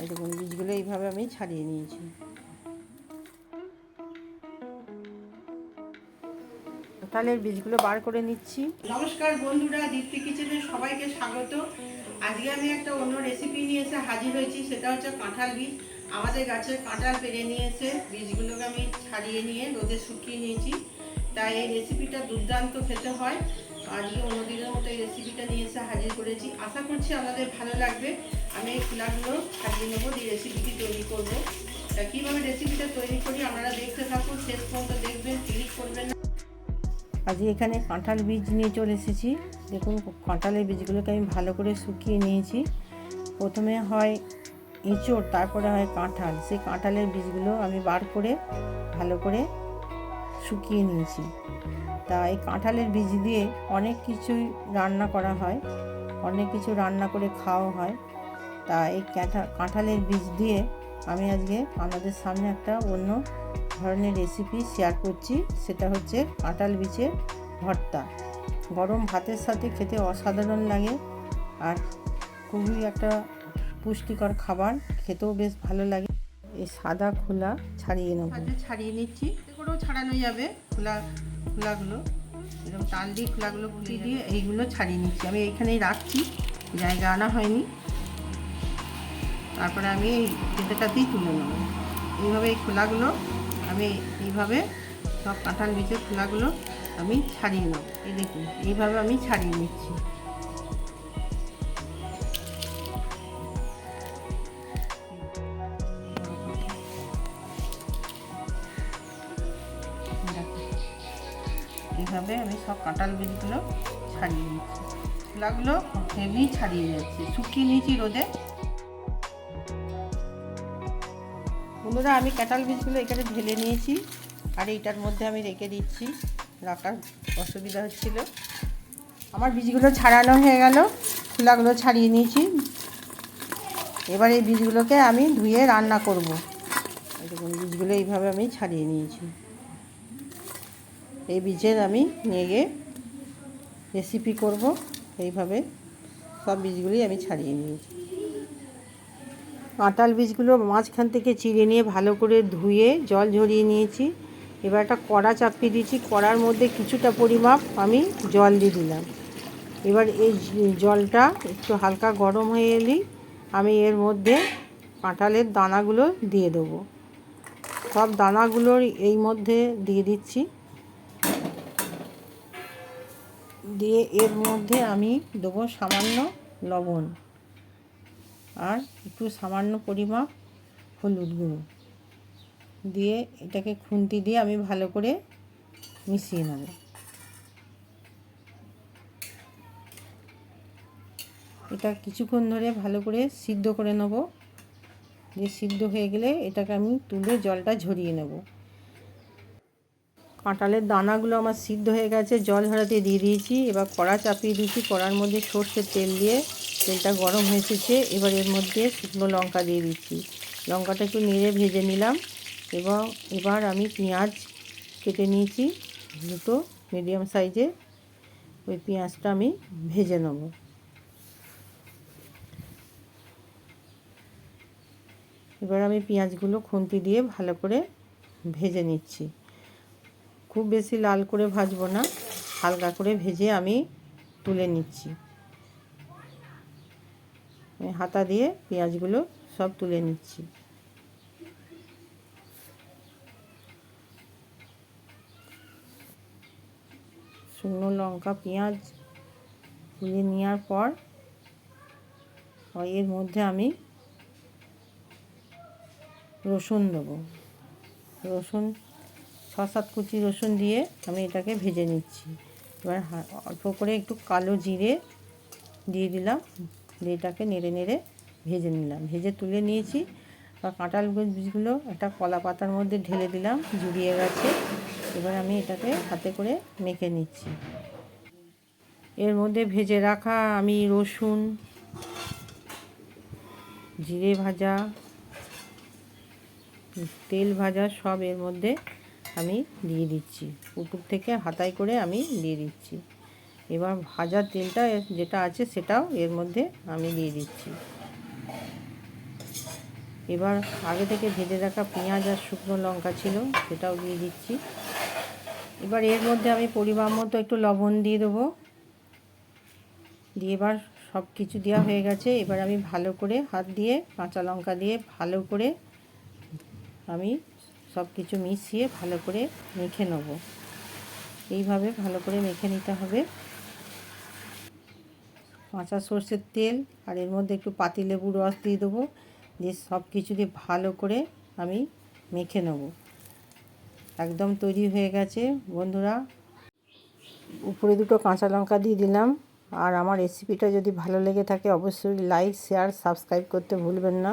এই দেখুন, বীজগুলো এইভাবে আমি ছাড়িয়ে নিয়েছি। কাঁঠালের বীজগুলো বার করে নিচ্ছি। নমস্কার বন্ধুরা, দীপ্তি কিচেনে সবাইকে স্বাগত। আজকে আমি একটা অন্য রেসিপি নিয়ে এসে হাজির হয়েছি, সেটা হচ্ছে কাঁঠাল বীজ। আমাদের গাছের কাঁঠাল পেরে নিয়েছে, বীজগুলোকে আমি ছাড়িয়ে নিয়ে রোদে শুকিয়ে নিয়েছি। তাই এই রেসিপিটা দুর্দান্ত খেতে হয়। আজকে অন্যদিনের মতো এই রেসিপিটা নিয়ে এসে হাজির করেছি। আশা করছি আমাদের ভালো লাগবে। আমি এই খোলাগুলো ছাড়িয়ে নেব, দিয়ে রেসিপিটি তৈরি করব। কীভাবে রেসিপিটা তৈরি করি আপনারা দেখতে থাকুন, শেষ পর্যন্ত দেখবেন ক্লিক করবেন না। আজকে এখানে কাঁঠাল বীজ নিয়ে চলে এসেছি। দেখুন, কাঁঠালের বীজগুলোকে আমি ভালো করে শুকিয়ে নিয়েছি। প্রথমে হয় এঁচোড়, তারপরে হয় কাঁঠাল। সেই কাঁঠালের বীজগুলো আমি বার করে ভালো করে শুকিয়ে নিয়েছি। তা এই কাঁঠালের বীজ দিয়ে অনেক কিছুই রান্না করা হয়, অনেক কিছু রান্না করে খাওয়া হয়। তা এই কাঁঠালের বীজ দিয়ে আমি আজকে আপনাদের সামনে একটা অন্য ধরনের রেসিপি শেয়ার করছি। সেটা হচ্ছে কাঁঠাল বীজের ভর্তা। গরম ভাতের সাথে খেতে অসাধারণ লাগে আর খুবই একটা পুষ্টিকর খাবার। খেতেও বেশ ভালো লাগে। এই সাদা খোলা ছাড়িয়ে নেব। ছাড়িয়ে নিচ্ছি। এতে ছাড়ানো যাবে, খোলা, খোলাগুলো এরকম টান দিয়ে খোলাগুলো খুলে দিয়ে এইগুলো ছাড়িয়ে নিচ্ছি। আমি এইখানেই রাখছি, জায়গা আনা হয়নি। তারপরে আমি এই পেটেটাতেই তুলে নেব। এইভাবে এই খোলাগুলো আমি এইভাবে সব কাঁঠাল বীজের খোলাগুলো আমি ছাড়িয়ে নেব। এই দেখুন, এইভাবে আমি ছাড়িয়ে নিচ্ছি। এইভাবে আমি সব কাঁঠাল বীজগুলো ছাড়িয়ে নিচ্ছি। খোলাগুলো হেভি ছাড়িয়ে যাচ্ছে, শুকিয়ে নিয়েছি রোদে। বন্ধুরা, আমি কাঁঠাল বীজগুলো এখানে ঢেলে নিয়েছি আর এইটার মধ্যে আমি রেখে দিচ্ছি। রাখার অসুবিধা হচ্ছিল। আমার বীজগুলো ছাড়ানো হয়ে গেল খোলাগুলো ছাড়িয়ে নিয়েছি। এবার এই বীজগুলোকে আমি ধুয়ে রান্না করব। দেখুন, বীজগুলো এইভাবে আমি ছাড়িয়ে নিয়েছি। এই বীজের আমি নিয়ে গিয়ে রেসিপি করব এইভাবে। সব বীজগুলি আমি ছাড়িয়ে নিয়েছি। কাঁঠাল বীজগুলো মাঝখান থেকে চিড়ে নিয়ে ভালো করে ধুয়ে জল ঝরিয়ে নিয়েছি। এবার একটা কড়া চাপিয়ে দিয়েছি। কড়ার মধ্যে কিছুটা পরিমাপ আমি জল দিয়ে দিলাম। এবার এই জলটা একটু হালকা গরম হয়ে এলেই আমি এর মধ্যে কাঁঠালের দানাগুলো দিয়ে দেবো। সব দানাগুলোর এই মধ্যে দিয়ে দিচ্ছি। দিয়ে এর মধ্যে আমি দেবো সামান্য লবণ আর একটু সামান্য পরিমাপ হলুদ গুঁড়ো। দিয়ে এটাকে খুন্তি দিয়ে আমি ভালো করে মিশিয়ে নেব। এটা কিছুক্ষণ ধরে ভালো করে সিদ্ধ করে নেব। যে সিদ্ধ হয়ে গেলে এটাকে আমি তুলে জলটা ঝরিয়ে নেব। কাঁঠালের দানাগুলো আমার সিদ্ধ হয়ে গেছে, জল ঝরাতে দিয়ে দিয়েছি, এবার কড়া চাপিয়ে দিয়েছি, কড়ার মধ্যে সর্ষের তেল দিয়ে তেলটা গরম হয়ে এসেছে, এবার এর মধ্যে শুকনো লঙ্কা দিয়ে দিচ্ছি। লঙ্কাটা একটু নেড়ে ভেজে নিলাম, এবং এবার আমি পেঁয়াজ কেটে নিয়েছি, দুটো মিডিয়াম সাইজে, ওই পেঁয়াজটা আমি ভেজে নেব। এবার আমি পেঁয়াজগুলো খুন্তি দিয়ে ভালো করে ভেজে নিচ্ছি। খুব বেশি লাল করে ভাজবো না, হালকা করে ভেজে আমি তুলে নিচ্ছি। হাতা দিয়ে পেঁয়াজগুলো সব তুলে নিচ্ছি। শুকনো লঙ্কা, পেঁয়াজ তুলে নেওয়ার পর এর মধ্যে আমি রসুন দেবো। রসুন সাত কুচি রসুন দিয়ে আমি এটাকে ভেজে নিচ্ছি। এবার অল্প করে একটু কালো জিরে দিয়ে দিলাম, দিয়ে এটাকে নেড়ে নেড়ে ভেজে নিলাম। ভেজে তুলে নিয়েছি। বা কাঁঠাল বীজগুলো একটা কলা পাতার মধ্যে ঢেলে দিলাম, জুড়িয়ে গেছে। এবার আমি এটাকে হাতে করে মেখে নিচ্ছি। এর মধ্যে ভেজে রাখা আমি রসুন, জিরে ভাজা, তেল ভাজা সব এর মধ্যে আমি দিয়ে দিচ্ছি। উপর থেকে হাতায় করে আমি দিয়ে দিচ্ছি। এবার ভাজা তেলটা যেটা আছে সেটাও এর মধ্যে আমি দিয়ে দিচ্ছি। এবার আগে থেকে ভেজে রাখা পেঁয়াজ আর শুকনো লঙ্কা ছিল সেটাও দিয়ে দিচ্ছি। এবার এর মধ্যে আমি পরিমাণ মতো একটু লবণ দিয়ে দেবো। দিয়ে এবার সব কিছু দেওয়া হয়ে গেছে। এবার আমি ভালো করে হাত দিয়ে কাঁচা লঙ্কা দিয়ে ভালো করে আমি সব কিছু মিশিয়ে ভালো করে মেখে নেব। এইভাবে ভালো করে মেখে নিতে হবে। কাঁচা সর্ষের তেল আর এর মধ্যে একটু পাতিলেবুর রস দিয়ে দেবো। দিয়ে সব কিছু দিয়ে ভালো করে আমি মেখে নেব। একদম তৈরি হয়ে গেছে, বন্ধুরা। উপরে দুটো কাঁচা লঙ্কা দিয়ে দিলাম। আর আমার রেসিপিটা যদি ভালো লেগে থাকে, অবশ্যই লাইক শেয়ার সাবস্ক্রাইব করতে ভুলবেন না।